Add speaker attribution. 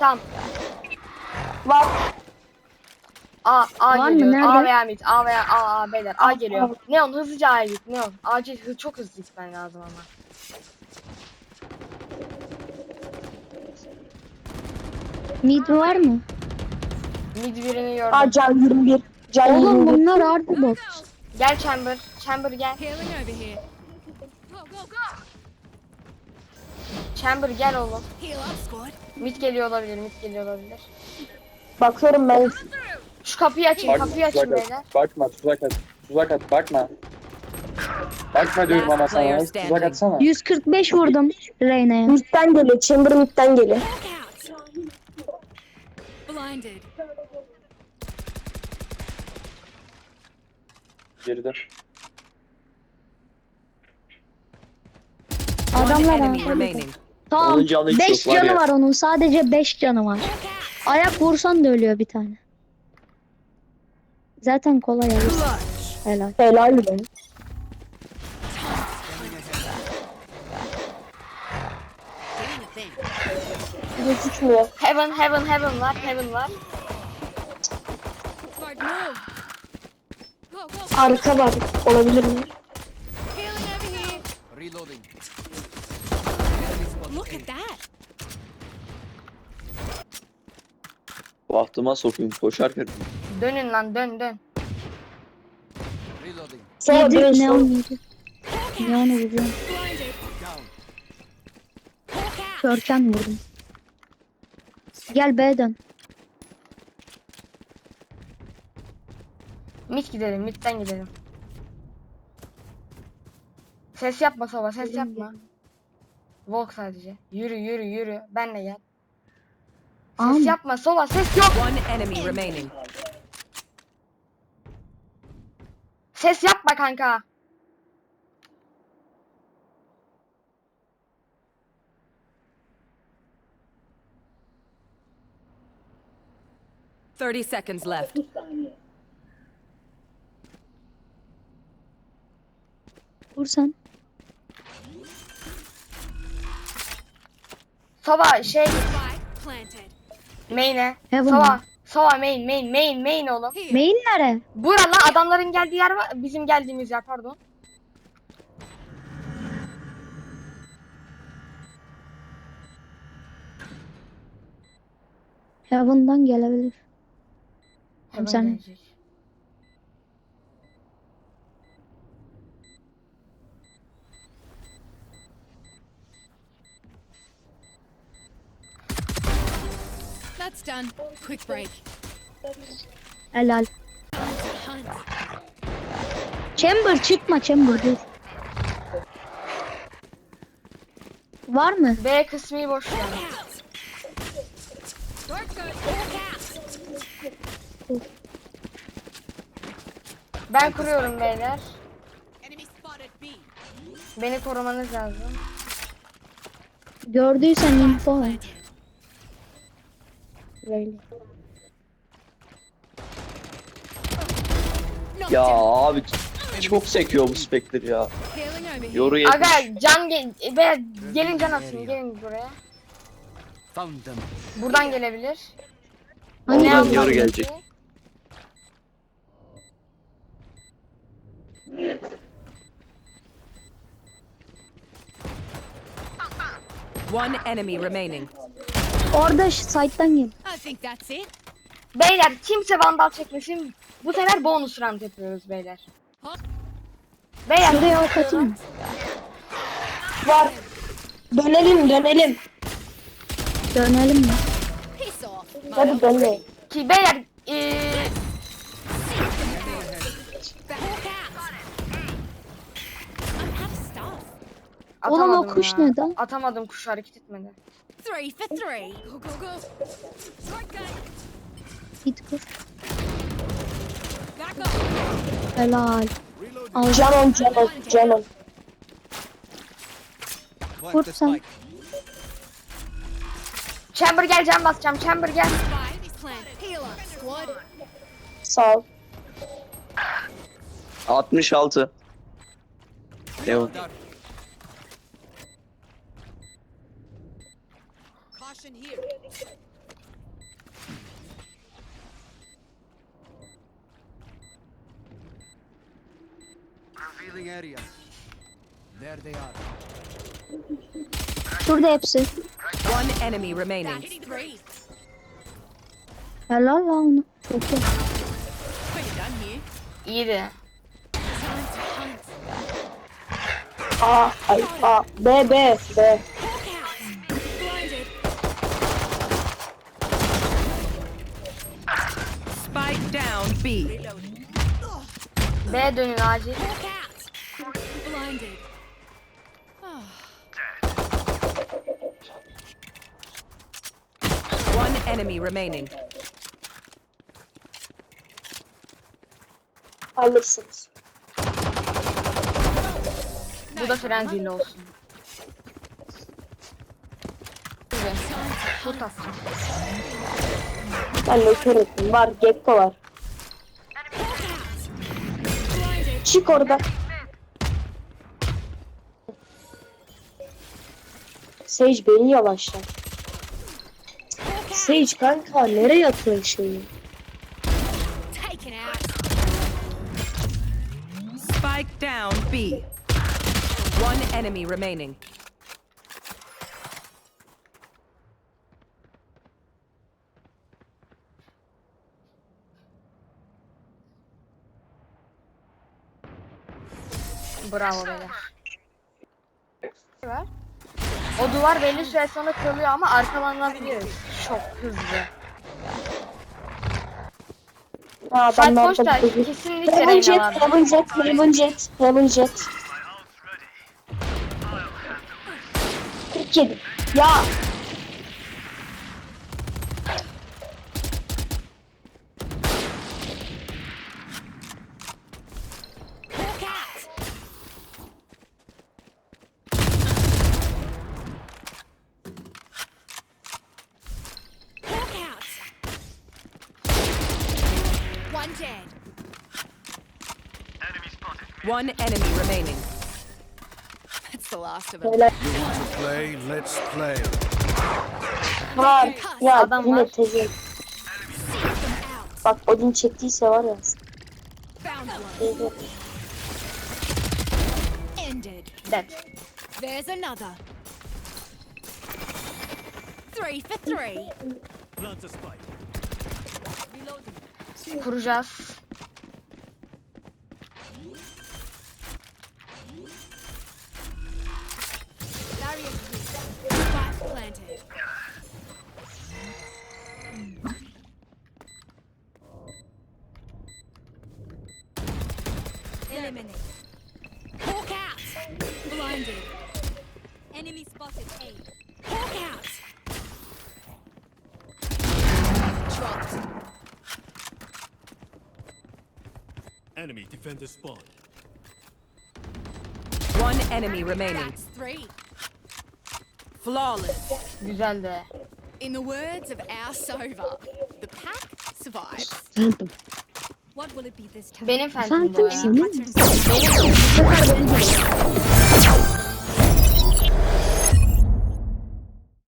Speaker 1: tamam.
Speaker 2: Var.
Speaker 1: A, A
Speaker 3: Var mı?
Speaker 1: geliyor. A
Speaker 3: Nerede?
Speaker 1: veya mid. A veya A, A beyler. A geliyor. Neon hızlıca A'ya git. Neon. Acil hız, çok hızlı gitmen lazım ama.
Speaker 3: Mid var mı?
Speaker 1: Mid birini gördüm.
Speaker 2: Aa can 21. Can
Speaker 3: Oğlum
Speaker 2: 21.
Speaker 3: bunlar harbi bot.
Speaker 1: Gel Chamber. Chamber gel.
Speaker 4: Healing over here. Go, go, go!
Speaker 1: Chamber gel oğlum. Mid geliyor olabilir. Mid geliyor olabilir.
Speaker 2: Bakıyorum ben.
Speaker 1: Şu kapıyı açın.
Speaker 5: Bak,
Speaker 1: Kapıyı açın
Speaker 5: tuzak
Speaker 1: beyler.
Speaker 5: at. Bakma tuzak at. Tuzak at bakma. Bakma diyorum ama
Speaker 6: player
Speaker 5: sana. Tuzak
Speaker 6: standing.
Speaker 5: atsana.
Speaker 3: 145 vurdum Reyna'ya.
Speaker 2: Mid'den geliyor. Chamber mid'den geliyor.
Speaker 4: Blinded.
Speaker 5: Geride.
Speaker 6: One
Speaker 3: Adamlar
Speaker 6: enemy
Speaker 3: ha.
Speaker 6: remaining.
Speaker 3: Tamam.
Speaker 5: Onun canı hiç
Speaker 3: 5
Speaker 5: yok var
Speaker 3: canı
Speaker 5: ya.
Speaker 3: var onun. Sadece 5 canı var. Ayak vursan da ölüyor bir tane. Zaten kolay alır. Helal.
Speaker 2: Helal be. Gözükmüyor.
Speaker 1: Heaven, heaven, heaven var. Heaven var.
Speaker 2: Arka var. Olabilir mi?
Speaker 7: Reloading.
Speaker 4: Look at that!
Speaker 5: Bahtıma sokayım koşarken.
Speaker 1: Dönün lan dön dön.
Speaker 7: Reloading.
Speaker 3: Yedi
Speaker 2: dön
Speaker 3: neon
Speaker 2: sonra.
Speaker 3: yedi. Neon'u vurdum.
Speaker 4: Blinded!
Speaker 7: Down.
Speaker 3: Körken vurdum. Gel B'den.
Speaker 1: Mid gidelim. Mid'den gidelim. Ses yapma Sova. Ses yapma. Walk sadece. Yürü yürü yürü. Benle gel. Ses
Speaker 3: Am.
Speaker 1: yapma Sova. Ses yok.
Speaker 6: One enemy remaining.
Speaker 1: Ses yapma kanka.
Speaker 6: Thirty seconds left.
Speaker 3: Vur
Speaker 1: Sova şey main'e.
Speaker 3: Heaven
Speaker 1: Sova. Sova main main main main oğlum.
Speaker 3: Main nere?
Speaker 1: Bura lan adamların geldiği yer var. Bizim geldiğimiz yer pardon.
Speaker 3: Heaven'dan gelebilir.
Speaker 1: Heaven
Speaker 3: Sen-
Speaker 1: gelecek.
Speaker 4: That's done. Quick break.
Speaker 3: Helal. Chamber çıkma Chamber dur. Var mı?
Speaker 1: B kısmı boş ver. Ben kuruyorum beyler. Beni korumanız lazım.
Speaker 3: Gördüysen info ver. Böyle.
Speaker 5: Ya abi çok sekiyor bu Spectre ya. Yoru yetmiş.
Speaker 1: Aga can gel be gelin can atın gelin buraya.
Speaker 7: Found them.
Speaker 1: Buradan gelebilir. Yapalım
Speaker 5: Yoru gelecek.
Speaker 6: One enemy remaining.
Speaker 3: Orada şu site'dan gel.
Speaker 4: I think that's it.
Speaker 1: Beyler kimse vandal çekmesin. Bu sefer bonus round yapıyoruz beyler. Beyler
Speaker 3: Şuraya ok atayım mı?
Speaker 2: Var. Dönelim dönelim.
Speaker 3: Dönelim mi?
Speaker 4: Piss off.
Speaker 2: Hadi dönelim.
Speaker 1: ki beyler eee
Speaker 4: Hawk out! I'm out of stuff.
Speaker 3: Oğlum o kuş
Speaker 1: ya.
Speaker 3: neden?
Speaker 1: Atamadım kuş hareket etmedi.
Speaker 4: Three for three. Go, go, go.
Speaker 3: Git.
Speaker 4: Back up.
Speaker 3: Helal. Al.
Speaker 2: Canon canon canon.
Speaker 3: Vur sen.
Speaker 1: Chamber gel can basacağım. Chamber gel.
Speaker 4: Spike planted. Heal up, squad.
Speaker 2: Sağ ol.
Speaker 5: 66. Devam.
Speaker 7: Revealing area. There they are.
Speaker 3: Şurada hepsi.
Speaker 6: One enemy remaining.
Speaker 3: Helal lan onu. Çok iyi.
Speaker 4: Hunt.
Speaker 2: A, ay, A, B, B, B.
Speaker 6: Spike down B.
Speaker 1: B dönün acil.
Speaker 4: Out. Blinded.
Speaker 6: One enemy remaining.
Speaker 2: Alırsınız.
Speaker 1: Bu da frenziyle olsun. Güzel. Bu tatlı.
Speaker 2: Ben kör ettim. Var, Gekko var. Çık orada. Sage beni yavaşlar. Sage kanka nereye atıyorsun şeyi?
Speaker 6: Spike down B. One enemy remaining.
Speaker 1: Bravo beyler. Var. O duvar belli süre sonra kırılıyor ama arkalanabiliyor. Çok hızlı.
Speaker 2: Ha ben
Speaker 1: boş da kesinlikle Reyna
Speaker 2: Jet,
Speaker 1: var.
Speaker 2: Heaven Jet, Heaven Jet, Heaven Jet. 47. Ya
Speaker 4: One
Speaker 6: enemy remaining.
Speaker 4: That's the last of it.
Speaker 2: böyle
Speaker 7: Play, let's play.
Speaker 2: var. Ya
Speaker 1: Adam
Speaker 2: yine
Speaker 1: var.
Speaker 2: tezi. Bak Odin çektiyse var ya.
Speaker 4: Found one.
Speaker 2: iyi.
Speaker 4: Ended.
Speaker 1: Dead.
Speaker 4: There's another. Three for three.
Speaker 7: Plant a spike.
Speaker 4: Reloading.
Speaker 1: Kuracağız.
Speaker 4: Enemy
Speaker 8: defender spawn.
Speaker 6: One enemy remaining.
Speaker 4: That's three.
Speaker 6: Flawless.
Speaker 1: Güzeldi.
Speaker 4: In the words of our Sova, the pack survives.
Speaker 3: Phantom.
Speaker 4: What will it be this time?
Speaker 1: Benim Phantom bu ya. Benim